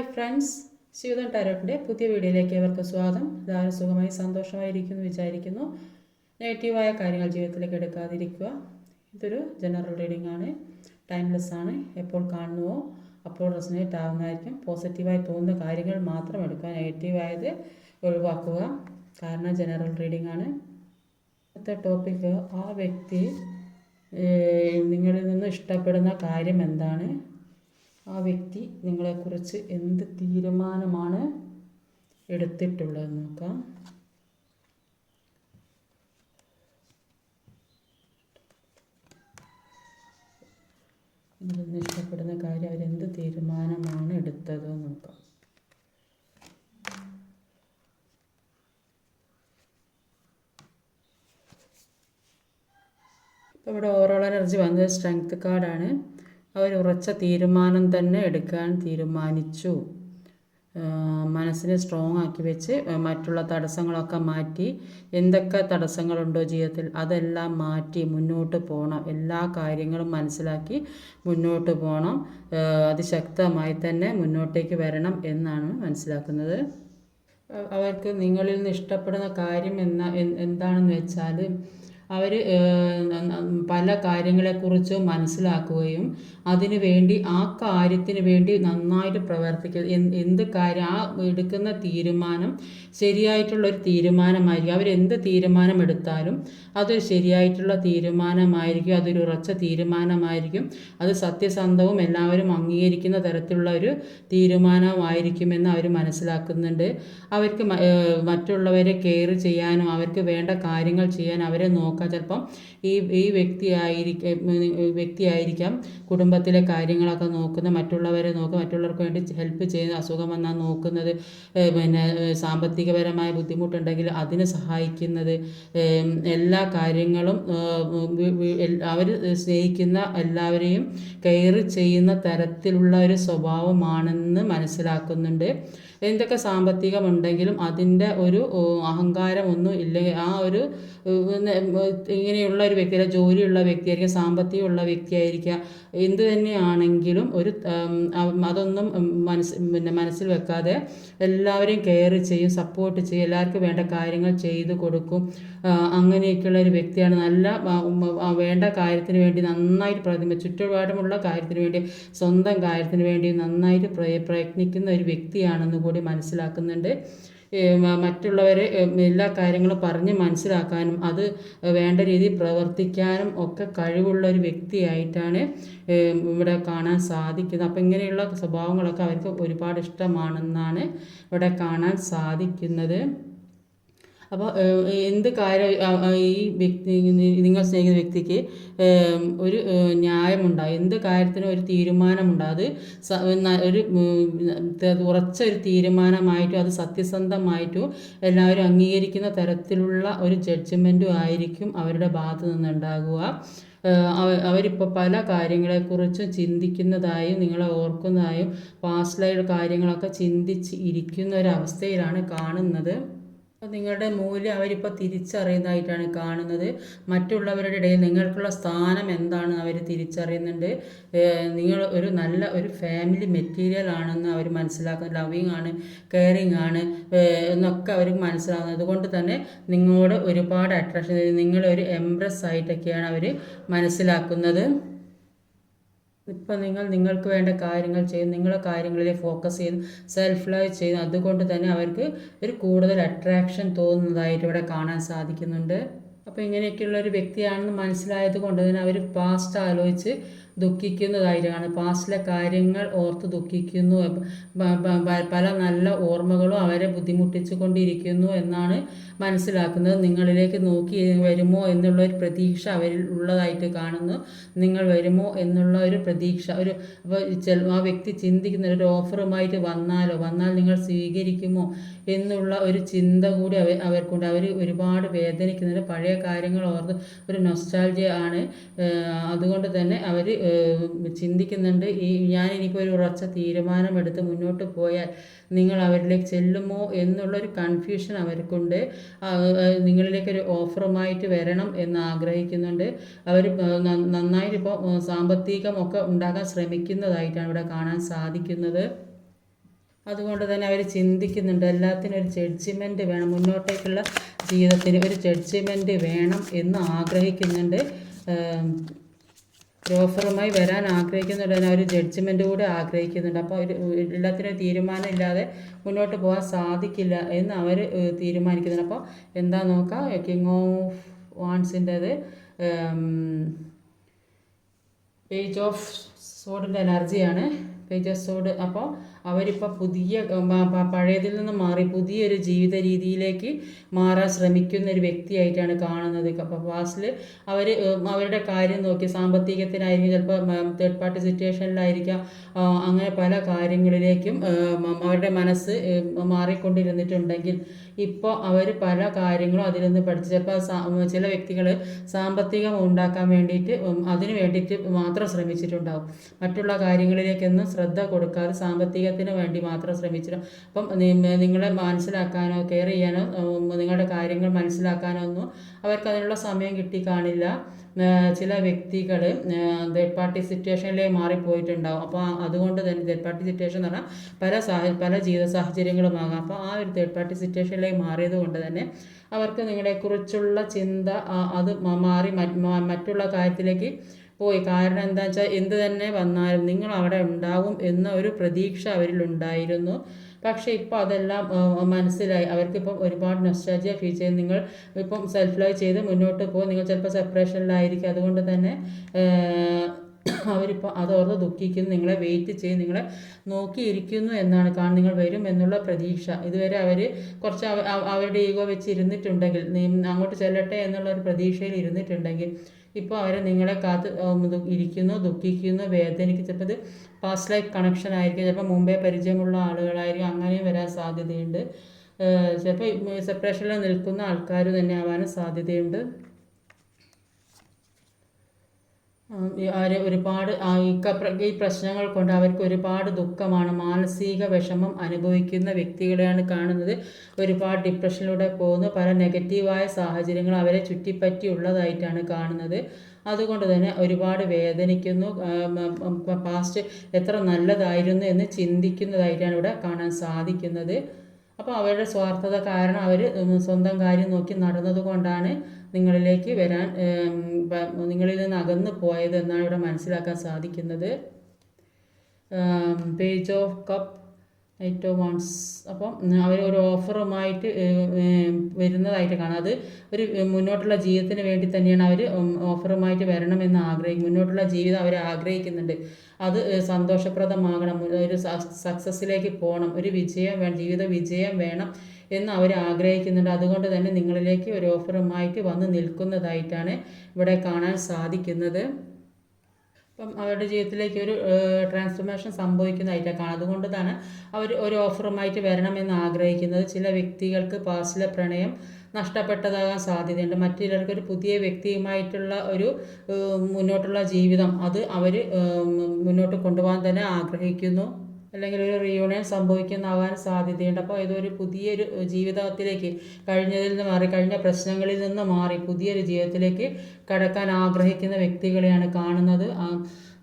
Hi friends Shivadan ടാരോട്ടിന്റെ പുതിയ വീഡിയോയിലേക്ക് അവർക്ക് സ്വാഗതം. എല്ലാവരും സുഖമായി സന്തോഷമായിരിക്കുന്നു വിചാരിക്കുന്നു. നെഗറ്റീവായ കാര്യങ്ങൾ ജീവിതത്തിലേക്ക് എടുക്കാതിരിക്കുക. ഇതൊരു ജനറൽ റീഡിംഗ് ആണ്. ടൈംലെസ് ആണ്. എപ്പോൾ കാണുന്നുവോ അപ്പോൾ റെസിനേറ്റ് ആവുന്നതായിരിക്കും. പോസിറ്റീവായി തോന്നുന്ന കാര്യങ്ങൾ മാത്രം എടുക്കുക. നെഗറ്റീവായത് ഒഴിവാക്കുക. കാരണം ജനറൽ റീഡിംഗ് ആണ്. ഇന്നത്തെ ടോപ്പിക്ക് ആ വ്യക്തി നിങ്ങളിൽ നിന്ന് ഇഷ്ടപ്പെടുന്ന കാര്യം എന്താണ്? ആ വ്യക്തി നിങ്ങളെക്കുറിച്ച് എന്ത് തീരുമാനമാണ് എടുത്തിട്ടുള്ളത് നോക്കാം. നിങ്ങൾ ഇഷ്ടപ്പെടുന്ന കാര്യം അവരെന്ത് തീരുമാനമാണ് എടുത്തത് നോക്കാം. ഇപ്പോൾ ഇവിടെ ഓവറോൾ എനർജി വന്നത് സ്ട്രെങ്ത് കാർഡാണ് അവർ ഉറച്ച തീരുമാനം തന്നെ എടുക്കാൻ തീരുമാനിച്ചു. മനസ്സിനെ സ്ട്രോങ് ആക്കി വെച്ച് മറ്റുള്ള തടസ്സങ്ങളൊക്കെ മാറ്റി എന്തൊക്കെ തടസ്സങ്ങളുണ്ടോ ജീവിതത്തിൽ അതെല്ലാം മാറ്റി മുന്നോട്ട് പോകണം എല്ലാ കാര്യങ്ങളും മനസ്സിലാക്കി മുന്നോട്ട് പോകണം അതിശക്തമായി തന്നെ മുന്നോട്ടേക്ക് വരണം എന്നാണ് മനസ്സിലാക്കുന്നത്. അവർക്ക് നിങ്ങളിൽ നിന്ന് ഇഷ്ടപ്പെടുന്ന കാര്യം എന്ന എന്താണെന്ന് വെച്ചാൽ അവർ പല കാര്യങ്ങളെക്കുറിച്ചും മനസ്സിലാക്കുകയും അതിനു വേണ്ടി ആ കാര്യത്തിന് വേണ്ടി നന്നായിട്ട് പ്രവർത്തിക്കുക എന്ത് കാര്യം ആ എടുക്കുന്ന തീരുമാനം ശരിയായിട്ടുള്ള ഒരു തീരുമാനമായിരിക്കും. അവരെന്ത് തീരുമാനം എടുത്താലും അതൊരു ശരിയായിട്ടുള്ള തീരുമാനമായിരിക്കും അതൊരു ഉറച്ച തീരുമാനമായിരിക്കും. അത് സത്യസന്ധവും എല്ലാവരും അംഗീകരിക്കുന്ന തരത്തിലുള്ള ഒരു തീരുമാനമായിരിക്കുമെന്ന് അവർ മനസ്സിലാക്കുന്നുണ്ട്. അവർക്ക് മറ്റുള്ളവരെ കെയർ ചെയ്യാനും അവർക്ക് വേണ്ട കാര്യങ്ങൾ ചെയ്യാൻ അവരെ നോക്കാൻ ചിലപ്പം ഈ ഈ വ്യക്തിയായിരിക്കും വ്യക്തിയായിരിക്കാം. കുടുംബത്തിലെ കാര്യങ്ങളൊക്കെ നോക്കുന്ന മറ്റുള്ളവരെ നോക്കുക മറ്റുള്ളവർക്ക് വേണ്ടി ഹെൽപ്പ് ചെയ്യുന്ന അസുഖം വന്നാൽ നോക്കുന്നത് പിന്നെ സാമ്പത്തികപരമായ ബുദ്ധിമുട്ടുണ്ടെങ്കിൽ അതിന് സഹായിക്കുന്നത് എല്ലാ കാര്യങ്ങളും അവർ സ്നേഹിക്കുന്ന എല്ലാവരെയും കെയർ ചെയ്യുന്ന തരത്തിലുള്ള ഒരു സ്വഭാവമാണെന്ന് മനസ്സിലാക്കുന്നുണ്ട്. എന്തൊക്കെ സാമ്പത്തികമുണ്ടെങ്കിലും അതിന്റെ ഒരു അഹങ്കാരമൊന്നും ഇല്ലെങ്കിൽ ആ ഒരു ഇങ്ങനെയുള്ള ഒരു വ്യക്തി ജോലിയുള്ള വ്യക്തിയായിരിക്കാം സാമ്പത്തികമുള്ള വ്യക്തിയായിരിക്കാം എന്ത് തന്നെയാണെങ്കിലും ഒരു അതൊന്നും മനസ്സ് പിന്നെ മനസ്സിൽ വെക്കാതെ എല്ലാവരെയും കെയർ ചെയ്യും സപ്പോർട്ട് ചെയ്യും എല്ലാവർക്കും വേണ്ട കാര്യങ്ങൾ ചെയ്തു കൊടുക്കും. അങ്ങനെയൊക്കെയുള്ള ഒരു വ്യക്തിയാണ്. നല്ല വേണ്ട കാര്യത്തിന് വേണ്ടി നന്നായിട്ട് പ്രതി ചുറ്റുപാടുമുള്ള കാര്യത്തിന് വേണ്ടി സ്വന്തം കാര്യത്തിന് വേണ്ടി നന്നായിട്ട് പ്രയത്നിക്കുന്ന ഒരു വ്യക്തിയാണെന്ന് കൂടി മനസ്സിലാക്കുന്നുണ്ട്. മറ്റുള്ളവരെ എല്ലാ കാര്യങ്ങളും പറഞ്ഞ് മനസ്സിലാക്കാനും അത് വേണ്ട രീതിയിൽ പ്രവർത്തിക്കാനും ഒക്കെ കഴിവുള്ള ഒരു വ്യക്തിയായിട്ടാണ് ഇവിടെ കാണാൻ സാധിക്കുന്നത്. അപ്പം ഇങ്ങനെയുള്ള സ്വഭാവങ്ങളൊക്കെ അവർക്ക് ഒരുപാട് ഇഷ്ടമാണെന്നാണ് ഇവിടെ കാണാൻ സാധിക്കുന്നത്. അപ്പോൾ എന്ത് കാര്യം ഈ വ്യക്തി നിങ്ങൾ സ്നേഹിക്കുന്ന വ്യക്തിക്ക് ഒരു ന്യായമുണ്ടാകും എന്ത് കാര്യത്തിനും ഒരു തീരുമാനമുണ്ടാകും അത് ഒരു ഉറച്ച ഒരു തീരുമാനമായിട്ടും അത് സത്യസന്ധമായിട്ടും എല്ലാവരും അംഗീകരിക്കുന്ന തരത്തിലുള്ള ഒരു ജഡ്ജ്മെന്റും ആയിരിക്കും അവരുടെ ഭാഗത്തു നിന്നുണ്ടാകുക. അവരിപ്പോൾ പല കാര്യങ്ങളെക്കുറിച്ചും ചിന്തിക്കുന്നതായും നിങ്ങളെ ഓർക്കുന്നതായും പാസ്റ്റിലായ കാര്യങ്ങളൊക്കെ ചിന്തിച്ച് ഇരിക്കുന്ന ഒരവസ്ഥയിലാണ് കാണുന്നത്. അപ്പോൾ നിങ്ങളുടെ മൂല്യം അവരിപ്പോൾ തിരിച്ചറിയുന്നതായിട്ടാണ് കാണുന്നത്. മറ്റുള്ളവരുടെ ഇടയിൽ നിങ്ങൾക്കുള്ള സ്ഥാനം എന്താണ് അവർ തിരിച്ചറിയുന്നുണ്ട്. നിങ്ങൾ ഒരു നല്ല ഒരു ഫാമിലി മെറ്റീരിയൽ ആണെന്ന് അവർ മനസ്സിലാക്കുന്നത്. ലവിങ് ആണ് കെയറിങ് ആണ് എന്നൊക്കെ അവർ മനസ്സിലാകുന്നത് അതുകൊണ്ട് തന്നെ നിങ്ങളോട് ഒരുപാട് അട്രാക്ഷൻ നിങ്ങളൊരു എംപ്രസ് ആയിട്ടൊക്കെയാണ് അവർ മനസ്സിലാക്കുന്നത്. ഇപ്പം നിങ്ങൾ നിങ്ങൾക്ക് വേണ്ട കാര്യങ്ങൾ ചെയ്യും നിങ്ങളുടെ കാര്യങ്ങളിൽ ഫോക്കസ് ചെയ്ത് സെൽഫ് ലൈവ് ചെയ്ത് അതുകൊണ്ട് തന്നെ അവർക്ക് ഒരു കൂടുതൽ അട്രാക്ഷൻ തോന്നുന്നതായിട്ട് ഇവിടെ കാണാൻ സാധിക്കുന്നുണ്ട്. അപ്പോൾ ഇങ്ങനെയൊക്കെയുള്ള ഒരു വ്യക്തിയാണെന്ന് മനസ്സിലായത് കൊണ്ട് തന്നെ അവർ പാസ്റ്റ് ആലോചിച്ച് ദുഃഖിക്കുന്നതായിട്ടാണ് പാസ്റ്റിലെ കാര്യങ്ങൾ ഓർത്ത് ദുഃഖിക്കുന്നു. പല നല്ല ഓർമ്മകളും അവരെ ബുദ്ധിമുട്ടിച്ചു കൊണ്ടിരിക്കുന്നു എന്നാണ് മനസ്സിലാക്കുന്നത്. നിങ്ങളിലേക്ക് നോക്കി വരുമോ എന്നുള്ള ഒരു പ്രതീക്ഷ അവരിൽ ഉള്ളതായിട്ട് കാണുന്നു. നിങ്ങൾ വരുമോ എന്നുള്ള ഒരു പ്രതീക്ഷ ഒരു ആ വ്യക്തി ചിന്തിക്കുന്ന ഒരു ഓഫറുമായിട്ട് വന്നാലോ വന്നാൽ നിങ്ങൾ സ്വീകരിക്കുമോ എന്നുള്ള ഒരു ചിന്ത കൂടി അവ അവർക്കുണ്ട്. അവർ ഒരുപാട് വേദനിക്കുന്നുണ്ട് പഴയ കാര്യങ്ങൾ ഓർത്ത് ഒരു നൊസ്റ്റാൾജിയ ആണ്. അതുകൊണ്ട് തന്നെ അവർ ചിന്തിക്കുന്നുണ്ട്. ഈ ഞാൻ ഒരു ഉറച്ച തീരുമാനമെടുത്ത് മുന്നോട്ട് പോയാൽ നിങ്ങൾ അവരിലേക്ക് ചെല്ലുമോ എന്നുള്ളൊരു കൺഫ്യൂഷൻ അവർക്കുണ്ട്. ആ, ആ, നിങ്ങളിലേക്ക് ഒരു ഓഫറുമായിട്ട് വരണം എന്ന് ആഗ്രഹിക്കുന്നുണ്ട് അവർ നന്നായിട്ട് ഇപ്പോൾ സാമ്പത്തികമൊക്കെ ഉണ്ടാക്കാൻ ശ്രമിക്കുന്നതായിട്ടാണ് ഇവിടെ കാണാൻ സാധിക്കുന്നത്. അതുകൊണ്ട് തന്നെ അവർ ചിന്തിക്കുന്നുണ്ട്. എല്ലാത്തിനും ഒരു ജഡ്ജ്മെന്റ് വേണം. മുന്നോട്ടേക്കുള്ള ജീവിതത്തിന് ഒരു ജഡ്ജ്മെന്റ് വേണം എന്ന് ആഗ്രഹിക്കുന്നുണ്ട്. ഒരു ഓഫറുമായി വരാൻ ആഗ്രഹിക്കുന്നുണ്ട്. തന്നെ ഒരു ജഡ്ജ്മെന്റ് കൂടെ ആഗ്രഹിക്കുന്നുണ്ട്. അപ്പോൾ ഒരു എല്ലാത്തിനും തീരുമാനം ഇല്ലാതെ മുന്നോട്ട് പോകാൻ സാധിക്കില്ല എന്ന് അവർ തീരുമാനിക്കുന്നുണ്ട്. അപ്പോൾ എന്താ നോക്കാം? കിങ് ഓഫ് വാൺസിന്റെത് പേജ് ഓഫ് സോഡിന്റെ എനർജിയാണ് പേജ് ഓഫ് സോഡ് അപ്പോൾ അവരിപ്പോൾ പുതിയ പഴയതിൽ നിന്ന് മാറി പുതിയൊരു ജീവിത രീതിയിലേക്ക് മാറാൻ ശ്രമിക്കുന്ന ഒരു വ്യക്തിയായിട്ടാണ് കാണുന്നത്. അപ്പോൾ ഫാസ്റ്റിൽ അവർ അവരുടെ കാര്യം നോക്കി സാമ്പത്തികത്തിനായിരിക്കും ചിലപ്പോൾ തേർഡ് പാർട്ടി സിറ്റുവേഷനിലായിരിക്കാം അങ്ങനെ പല കാര്യങ്ങളിലേക്കും അവരുടെ മനസ്സ് മാറിക്കൊണ്ടിരുന്നിട്ടുണ്ടെങ്കിൽ ഇപ്പോൾ അവർ പല കാര്യങ്ങളും അതിൽ നിന്ന് പഠിച്ചു ചിലപ്പോൾ ചില വ്യക്തികൾ സാമ്പത്തികം ഉണ്ടാക്കാൻ വേണ്ടിയിട്ട് അതിന് വേണ്ടിയിട്ട് മാത്രം ശ്രമിച്ചിട്ടുണ്ടാകും മറ്റുള്ള കാര്യങ്ങളിലേക്കൊന്നും ശ്രദ്ധ കൊടുക്കാതെ സാമ്പത്തിക ശരീരത്തിന് വേണ്ടി മാത്രം ശ്രമിച്ചിരുന്നു അപ്പം നിങ്ങളെ മനസ്സിലാക്കാനോ കെയർ ചെയ്യാനോ നിങ്ങളുടെ കാര്യങ്ങൾ മനസ്സിലാക്കാനോ ഒന്നും അവർക്ക് അതിനുള്ള സമയം കിട്ടി കാണില്ല ചില വ്യക്തികൾ തേർഡ് പാർട്ടി സിറ്റുവേഷനിലേക്ക് മാറിപ്പോയിട്ടുണ്ടാവും. അപ്പോൾ അതുകൊണ്ട് തന്നെ തേർഡ് പാർട്ടി സിറ്റുവേഷൻ എന്ന് പറഞ്ഞാൽ പല സാഹ പല ജീവിത സാഹചര്യങ്ങളുമാകാം. അപ്പോൾ ആ ഒരു തേർഡ് പാർട്ടി സിറ്റുവേഷനിലേക്ക് മാറിയത് കൊണ്ട് തന്നെ അവർക്ക് നിങ്ങളെക്കുറിച്ചുള്ള ചിന്ത അത് മാറി മറ്റുള്ള കാര്യത്തിലേക്ക് പോയി. കാരണം എന്താ വെച്ചാൽ എന്ത് തന്നെ വന്നാലും നിങ്ങൾ അവിടെ ഉണ്ടാകും എന്ന ഒരു പ്രതീക്ഷ അവരിൽ ഉണ്ടായിരുന്നു പക്ഷേ ഇപ്പോൾ അതെല്ലാം മനസ്സിലായി. അവർക്കിപ്പം ഒരുപാട് നൊസ്റ്റാജിയ ഫീൽ ചെയ്ത് നിങ്ങൾ ഇപ്പം സെൽഫ് ലൈവ് ചെയ്ത് മുന്നോട്ട് പോകും. നിങ്ങൾ ചിലപ്പോൾ സെപ്പറേഷനിലായിരിക്കും അതുകൊണ്ട് തന്നെ അവരിപ്പോൾ അതോർത്ത് ദുഃഖിക്കുന്നു. നിങ്ങളെ വെയിറ്റ് ചെയ്ത് നിങ്ങളെ നോക്കിയിരിക്കുന്നു എന്നാണ് കാരണം നിങ്ങൾ വരും എന്നുള്ള പ്രതീക്ഷ. ഇതുവരെ അവർ കുറച്ച് അവരുടെ ഈഗോ വെച്ച് ഇരുന്നിട്ടുണ്ടെങ്കിൽ അങ്ങോട്ട് ചെല്ലട്ടെ എന്നുള്ള ഒരു പ്രതീക്ഷയിൽ ഇരുന്നിട്ടുണ്ടെങ്കിൽ ഇപ്പോൾ അവർ നിങ്ങളെ കാത്ത് ഇരിക്കുന്നു ദുഃഖിക്കുന്നു വേദനിക്കും ചിലപ്പോൾ ഇത് പാസ്റ്റ് ലൈഫ് കണക്ഷൻ ആയിരിക്കും. ചിലപ്പോൾ മുമ്പേ പരിചയമുള്ള ആളുകളായിരിക്കും. അങ്ങനെയും വരാൻ സാധ്യതയുണ്ട്. ചിലപ്പോൾ സെപ്പറേഷനിൽ നിൽക്കുന്ന ആൾക്കാർ തന്നെ ആവാനും സാധ്യതയുണ്ട്. അവരെ ഒരുപാട് ഈ പ്രശ്നങ്ങൾ കൊണ്ട് അവർക്ക് ഒരുപാട് ദുഃഖമാണ്. മാനസിക വിഷമം അനുഭവിക്കുന്ന വ്യക്തികളെയാണ് കാണുന്നത്. ഒരുപാട് ഡിപ്രഷനിലൂടെ പോകുന്നു. പല നെഗറ്റീവായ സാഹചര്യങ്ങൾ അവരെ ചുറ്റിപ്പറ്റി ഉള്ളതായിട്ടാണ് കാണുന്നത്. അതുകൊണ്ട് തന്നെ ഒരുപാട് വേദനിക്കുന്നു. പാസ്റ്റ് എത്ര നല്ലതായിരുന്നു എന്ന് ചിന്തിക്കുന്നതായിട്ടാണ് ഇവിടെ കാണാൻ സാധിക്കുന്നത്. അപ്പോൾ അവരുടെ സ്വാർത്ഥത കാരണം അവർ സ്വന്തം കാര്യം നോക്കി നടന്നതുകൊണ്ടാണ് നിങ്ങളിലേക്ക് വരാൻ നിങ്ങളിൽ നിന്ന് അകന്നു പോയത് എന്നാണ് ഇവിടെ മനസ്സിലാക്കാൻ സാധിക്കുന്നത്. പേജ് ഓഫ് കപ്പ് ഏറ്റവും വൺസ് അപ്പം അവർ ഒരു ഓഫറുമായിട്ട് വരുന്നതായിട്ട് കാണാം. അത് ഒരു മുന്നോട്ടുള്ള ജീവിതത്തിന് വേണ്ടി തന്നെയാണ് അവർ ഓഫറുമായിട്ട് വരണമെന്ന് ആഗ്രഹിക്കും മുന്നോട്ടുള്ള ജീവിതം അവർ ആഗ്രഹിക്കുന്നുണ്ട്. അത് സന്തോഷപ്രദമാകണം. ഒരു സക്സസ്സിലേക്ക് പോകണം. ഒരു വിജയം വേണം ജീവിത വിജയം വേണം എന്ന് അവർ ആഗ്രഹിക്കുന്നുണ്ട്. അതുകൊണ്ട് തന്നെ നിങ്ങളിലേക്ക് ഒരു ഓഫറുമായിട്ട് വന്ന് നിൽക്കുന്നതായിട്ടാണ് ഇവിടെ കാണാൻ സാധിക്കുന്നത്. അപ്പം അവരുടെ ജീവിതത്തിലേക്ക് ഒരു ട്രാൻസ്ഫോർമേഷൻ സംഭവിക്കുന്നതായിട്ടാണ് കാണാം. അതുകൊണ്ട് തന്നെ അവർ ഒരു ഓഫറുമായിട്ട് വരണമെന്ന് ആഗ്രഹിക്കുന്നത് ചില വ്യക്തികൾക്ക് പാസ്റ്റിലെ പ്രണയം നഷ്ടപ്പെട്ടതാകാൻ സാധ്യതയുണ്ട്. മറ്റുള്ളവർക്ക് ഒരു പുതിയ വ്യക്തിയുമായിട്ടുള്ള ഒരു മുന്നോട്ടുള്ള ജീവിതം അത് അവർ മുന്നോട്ട് കൊണ്ടുപോകാൻ തന്നെ ആഗ്രഹിക്കുന്നു. അല്ലെങ്കിൽ ഒരു റിയൂണിയൻ സംഭവിക്കുന്നതാകാൻ സാധ്യതയുണ്ട്. അപ്പോൾ ഇതൊരു പുതിയൊരു ജീവിതത്തിലേക്ക് കഴിഞ്ഞതിൽ നിന്ന് മാറി കഴിഞ്ഞ പ്രശ്നങ്ങളിൽ നിന്ന് മാറി പുതിയൊരു ജീവിതത്തിലേക്ക് കടക്കാൻ ആഗ്രഹിക്കുന്ന വ്യക്തികളെയാണ് കാണുന്നത്.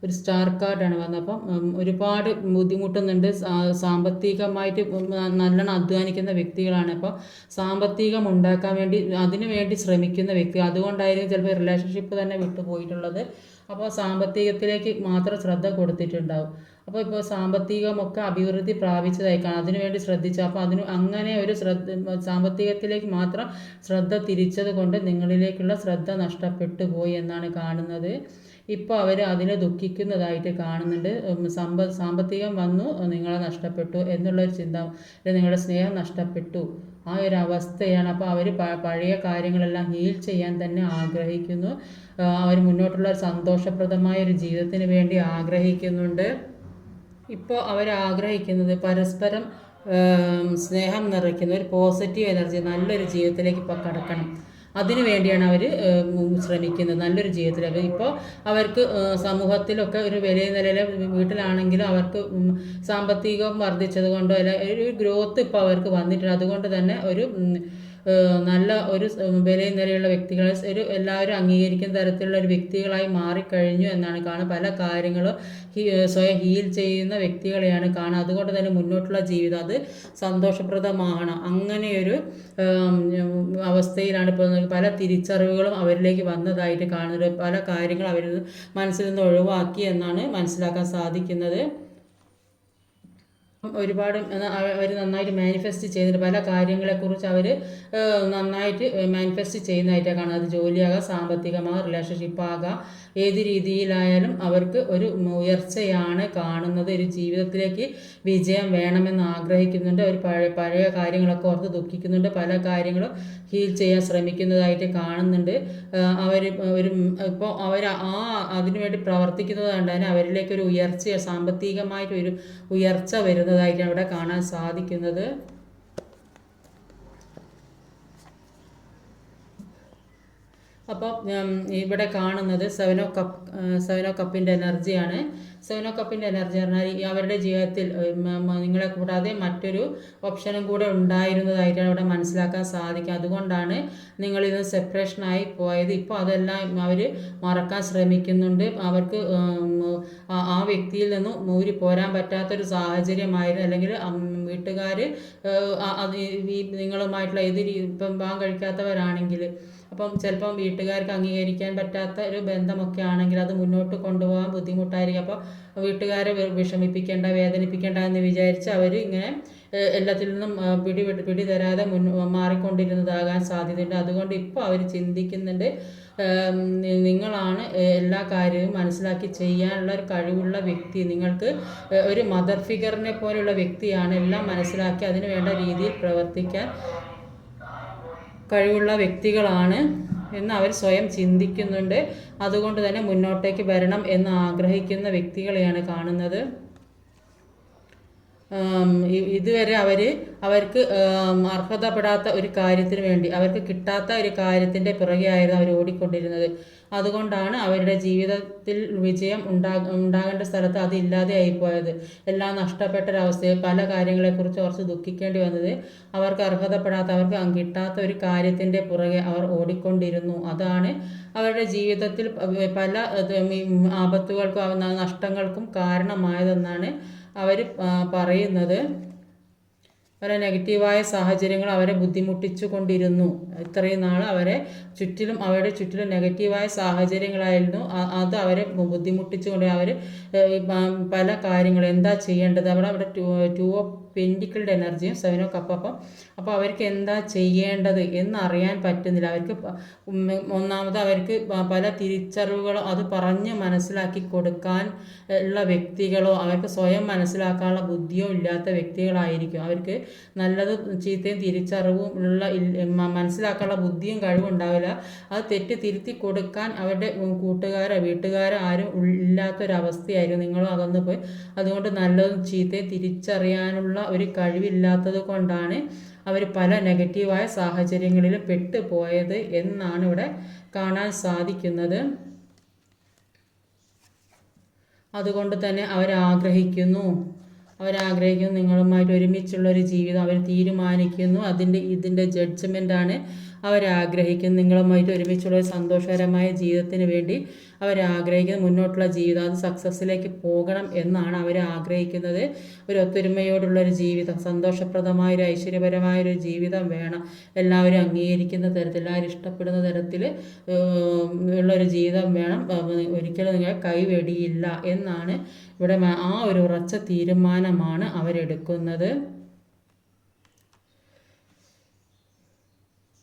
ഒരു സ്റ്റാർ കാർഡാണ് വന്നത്. അപ്പം ഒരുപാട് ബുദ്ധിമുട്ടുന്നുണ്ട്. സാമ്പത്തികമായിട്ട് നല്ലോണം അധ്വാനിക്കുന്ന വ്യക്തികളാണ്. അപ്പോൾ സാമ്പത്തികം ഉണ്ടാക്കാൻ വേണ്ടി അതിനു വേണ്ടി ശ്രമിക്കുന്ന വ്യക്തി അതുകൊണ്ടായിരിക്കും ചിലപ്പോൾ റിലേഷൻഷിപ്പ് തന്നെ വിട്ടുപോയിട്ടുള്ളത്. അപ്പോൾ സാമ്പത്തികത്തിലേക്ക് മാത്രം ശ്രദ്ധ കൊടുത്തിട്ടുണ്ടാവും. അപ്പോൾ ഇപ്പോൾ സാമ്പത്തികമൊക്കെ അഭിവൃദ്ധി പ്രാപിച്ചതായി കാണാം അതിനുവേണ്ടി ശ്രദ്ധിച്ചു അപ്പോൾ അതിന് അങ്ങനെ ഒരു ശ്രദ്ധ സാമ്പത്തികത്തിലേക്ക് മാത്രം ശ്രദ്ധ തിരിച്ചത് കൊണ്ട് നിങ്ങളിലേക്കുള്ള ശ്രദ്ധ നഷ്ടപ്പെട്ടു പോയി എന്നാണ് കാണുന്നത്. ഇപ്പോൾ അവർ അതിനെ ദുഃഖിക്കുന്നതായിട്ട് കാണുന്നുണ്ട്. സമ്പ സാമ്പത്തികം വന്നു നിങ്ങളെ നഷ്ടപ്പെട്ടു എന്നുള്ളൊരു ചിന്ത നിങ്ങളുടെ സ്നേഹം നഷ്ടപ്പെട്ടു. ആ ഒരു അവസ്ഥയാണ്. അപ്പോൾ അവർ പഴയ കാര്യങ്ങളെല്ലാം ഹീൽ ചെയ്യാൻ തന്നെ ആഗ്രഹിക്കുന്നു. അവർ മുന്നോട്ടുള്ള സന്തോഷപ്രദമായ ഒരു ജീവിതത്തിന് വേണ്ടി ആഗ്രഹിക്കുന്നുണ്ട്. ഇപ്പോൾ അവർ ആഗ്രഹിക്കുന്നത് പരസ്പരം സ്നേഹം നിറയ്ക്കുന്ന ഒരു പോസിറ്റീവ് എനർജി നല്ലൊരു ജീവിതത്തിലേക്ക് ഇപ്പോൾ കടക്കണം. അതിനു വേണ്ടിയാണ് അവർ ശ്രമിക്കുന്നത്. നല്ലൊരു ജീവിതത്തിലേക്ക് ഇപ്പോൾ അവർക്ക് സമൂഹത്തിലൊക്കെ ഒരു വലിയ നിലയിൽ വീട്ടിലാണെങ്കിലും അവർക്ക് സാമ്പത്തികം വർദ്ധിച്ചത് കൊണ്ടോ അല്ല ഒരു ഗ്രോത്ത് ഇപ്പോൾ അവർക്ക് വന്നിട്ടുണ്ട് അതുകൊണ്ട് തന്നെ ഒരു നല്ല ഒരു വിലയും നിലയുള്ള വ്യക്തികളെ ഒരു എല്ലാവരും അംഗീകരിക്കുന്ന തരത്തിലുള്ള ഒരു വ്യക്തികളായി മാറിക്കഴിഞ്ഞു എന്നാണ് കാണുന്നത് പല കാര്യങ്ങളും സ്വയം ഹീൽ ചെയ്യുന്ന വ്യക്തികളെയാണ് കാണുക. അതുകൊണ്ട് തന്നെ മുന്നോട്ടുള്ള ജീവിതം അത് സന്തോഷപ്രദമാകണം. അങ്ങനെയൊരു അവസ്ഥയിലാണ് ഇപ്പോൾ പല തിരിച്ചറിവുകളും അവരിലേക്ക് വന്നതായിട്ട് കാണുന്നത്. പല കാര്യങ്ങളും അവരിൽ മനസ്സിൽ നിന്ന് ഒഴിവാക്കി എന്നാണ് മനസ്സിലാക്കാൻ സാധിക്കുന്നത്. ഒരുപാട് അവർ നന്നായിട്ട് മാനിഫെസ്റ്റ് ചെയ്യുന്നുണ്ട്. പല കാര്യങ്ങളെക്കുറിച്ച് അവർ നന്നായിട്ട് മാനിഫെസ്റ്റ് ചെയ്യുന്നതായിട്ടാണ് കാണുന്നത്. അത് ജോലിയാകാം സാമ്പത്തികമാകാം റിലേഷൻഷിപ്പ് ആകാം. ഏത് രീതിയിലായാലും അവർക്ക് ഒരു ഉയർച്ചയാണ് കാണുന്നത്. ഒരു ജീവിതത്തിലേക്ക് വിജയം വേണമെന്ന് ആഗ്രഹിക്കുന്നുണ്ട്. അവർ പഴയ പഴയ കാര്യങ്ങളൊക്കെ ഓർത്ത് ദുഃഖിക്കുന്നുണ്ട്. പല കാര്യങ്ങളും ഹീൽ ചെയ്യാൻ ശ്രമിക്കുന്നതായിട്ട് കാണുന്നുണ്ട്. അവർ ഒരു ഇപ്പോൾ അവർ ആ അതിനുവേണ്ടി പ്രവർത്തിക്കുന്നത് കൊണ്ട് തന്നെ അവരിലേക്ക് ഒരു ഉയർച്ച സാമ്പത്തികമായിട്ടൊരു ഉയർച്ച വരുന്നതായിട്ടാണ് അവിടെ കാണാൻ സാധിക്കുന്നത്. അപ്പോൾ ഇവിടെ കാണുന്നത് സെവനോ കപ്പ് സെവനോ കപ്പിന്റെ എനർജിയാണ് സെവനോ കപ്പിന്റെ എനർജി പറഞ്ഞാൽ അവരുടെ ജീവിതത്തിൽ നിങ്ങളെ കൂടാതെ മറ്റൊരു ഓപ്ഷനും കൂടെ ഉണ്ടായിരുന്നതായിട്ടാണ് ഇവിടെ മനസ്സിലാക്കാൻ സാധിക്കുക. അതുകൊണ്ടാണ് നിങ്ങളിത് സെപ്പറേഷനായി പോയത്. ഇപ്പോൾ അതെല്ലാം അവർ മറക്കാൻ ശ്രമിക്കുന്നുണ്ട്. അവർക്ക് ആ വ്യക്തിയിൽ നിന്നും ഊരി പോരാൻ പറ്റാത്തൊരു സാഹചര്യമായിരുന്നു. അല്ലെങ്കിൽ വീട്ടുകാർ നിങ്ങളുമായിട്ടുള്ള ഏത് ഇപ്പം വിവാഹം കഴിക്കാത്തവരാണെങ്കിൽ അപ്പം ചിലപ്പം വീട്ടുകാർക്ക് അംഗീകരിക്കാൻ പറ്റാത്ത ഒരു ബന്ധമൊക്കെ ആണെങ്കിൽ അത് മുന്നോട്ട് കൊണ്ടുപോകാൻ ബുദ്ധിമുട്ടായിരിക്കും. അപ്പോൾ വീട്ടുകാരെ വിഷമിപ്പിക്കേണ്ട വേദനിപ്പിക്കേണ്ട എന്ന് വിചാരിച്ച് അവർ ഇങ്ങനെ എല്ലാത്തിൽ നിന്നും പിടി പിടി തരാതെ മുൻ മാറിക്കൊണ്ടിരുന്നതാകാൻ സാധ്യതയുണ്ട്. അതുകൊണ്ട് ഇപ്പോൾ അവർ ചിന്തിക്കുന്നുണ്ട് നിങ്ങളാണ് എല്ലാ കാര്യവും മനസ്സിലാക്കി ചെയ്യാനുള്ള ഒരു കഴിവുള്ള വ്യക്തി. നിങ്ങൾക്ക് ഒരു മദർ ഫിഗറിനെ പോലെയുള്ള വ്യക്തിയാണ് എല്ലാം മനസ്സിലാക്കി അതിന് വേണ്ട രീതിയിൽ പ്രവർത്തിക്കാൻ കഴിവുള്ള വ്യക്തികളാണ് എന്ന് അവർ സ്വയം ചിന്തിക്കുന്നുണ്ട്. അതുകൊണ്ട് തന്നെ മുന്നോട്ടേക്ക് വരണം എന്ന് ആഗ്രഹിക്കുന്ന വ്യക്തികളെയാണ് കാണുന്നത്. ഇതുവരെ അവർ അവർക്ക് അർഹതപ്പെടാത്ത ഒരു കാര്യത്തിന് വേണ്ടി അവർക്ക് കിട്ടാത്ത ഒരു കാര്യത്തിന്റെ പിറകെയായിരുന്നു അവർ ഓടിക്കൊണ്ടിരുന്നത്. അതുകൊണ്ടാണ് അവരുടെ ജീവിതത്തിൽ വിജയം ഉണ്ടാ ഉണ്ടാകേണ്ട സ്ഥലത്ത് അത് ഇല്ലാതെയായിപ്പോയത് എല്ലാം നഷ്ടപ്പെട്ട ഒരവസ്ഥയിൽ പല കാര്യങ്ങളെക്കുറിച്ച് കുറച്ച് ദുഃഖിക്കേണ്ടി വന്നത് അവർക്ക് അർഹതപ്പെടാത്ത അവർക്ക് കിട്ടാത്ത ഒരു കാര്യത്തിന്റെ പുറകെ അവർ ഓടിക്കൊണ്ടിരുന്നു. അതാണ് അവരുടെ ജീവിതത്തിൽ പല ആപത്തുകൾക്കും നഷ്ടങ്ങൾക്കും കാരണമായതെന്നാണ് അവർ പറയുന്നത് അവരെ നെഗറ്റീവായ സാഹചര്യങ്ങൾ അവരെ ബുദ്ധിമുട്ടിച്ചു കൊണ്ടിരുന്നു ഇത്രയും നാൾ അവരെ ചുറ്റിലും അവരുടെ ചുറ്റിലും നെഗറ്റീവായ സാഹചര്യങ്ങളായിരുന്നു. അത് അവരെ ബുദ്ധിമുട്ടിച്ചു കൊണ്ട് അവർ പല കാര്യങ്ങൾ എന്താ ചെയ്യേണ്ടത്? അവിടെ അവിടെ ടു ടു പെൻഡിക്കിളുടെ എനർജിയും സെവൻ ഓ കപ്പ് അപ്പം. അപ്പോൾ അവർക്ക് എന്താ ചെയ്യേണ്ടത് എന്നറിയാൻ പറ്റുന്നില്ല. അവർക്ക് ഒന്നാമത് അവർക്ക് പല തിരിച്ചറിവുകളോ അത് പറഞ്ഞ് മനസ്സിലാക്കി കൊടുക്കാൻ ഉള്ള വ്യക്തികളോ അവർക്ക് സ്വയം മനസ്സിലാക്കാനുള്ള ബുദ്ധിയോ ഇല്ലാത്ത വ്യക്തികളായിരിക്കും. അവർക്ക് നല്ലത് ചീത്തയും തിരിച്ചറിവും ഉള്ള മനസ്സിലാക്കാനുള്ള ബുദ്ധിയും കഴിവും ഉണ്ടാവില്ല അത് തെറ്റ് തിരുത്തി കൊടുക്കാൻ അവരുടെ കൂട്ടുകാരോ വീട്ടുകാരോ ആരും ഇല്ലാത്തൊരവസ്ഥയായിരിക്കും. നിങ്ങളും അകന്നു പോയി അതുകൊണ്ട് നല്ലതും ചീത്തയും തിരിച്ചറിയാനുള്ള ഒരു കഴിവില്ലാത്തത് കൊണ്ടാണ് അവർ പല നെഗറ്റീവായ സാഹചര്യങ്ങളിൽ പെട്ടുപോയത് എന്നാണ് ഇവിടെ കാണാൻ സാധിക്കുന്നത്. അതുകൊണ്ട് തന്നെ അവരാഗ്രഹിക്കുന്നു അവരാഗ്രഹിക്കുന്നു നിങ്ങളുമായിട്ട് ഒരുമിച്ചുള്ള ഒരു ജീവിതം അവർ തീരുമാനിക്കുന്നു. അതിന്റെ ഇതിന്റെ ജഡ്ജ്മെന്റാണ് അവരാഗ്രഹിക്കുന്നു നിങ്ങളുമായിട്ട് ഒരുമിച്ചുള്ള ഒരു സന്തോഷകരമായ ജീവിതത്തിന് വേണ്ടി അവരാഗ്രഹിക്കുന്നത് മുന്നോട്ടുള്ള ജീവിതം അത് സക്സസ്സിലേക്ക് പോകണം എന്നാണ് അവർ ആഗ്രഹിക്കുന്നത്. ഒരു ഒത്തൊരുമയോടുള്ള ഒരു ജീവിതം സന്തോഷപ്രദമായ ഒരു ഐശ്വര്യപരമായ ഒരു ജീവിതം വേണം. എല്ലാവരും അംഗീകരിക്കുന്ന തരത്തിൽ എല്ലാവരും ഇഷ്ടപ്പെടുന്ന തരത്തിൽ ഉള്ളൊരു ജീവിതം വേണം. ഒരിക്കലും നിങ്ങൾ കൈവെടിയില്ല എന്നാണ് ഇവിടെ ആ ഒരു ഉറച്ച തീരുമാനമാണ് അവരെടുക്കുന്നത്.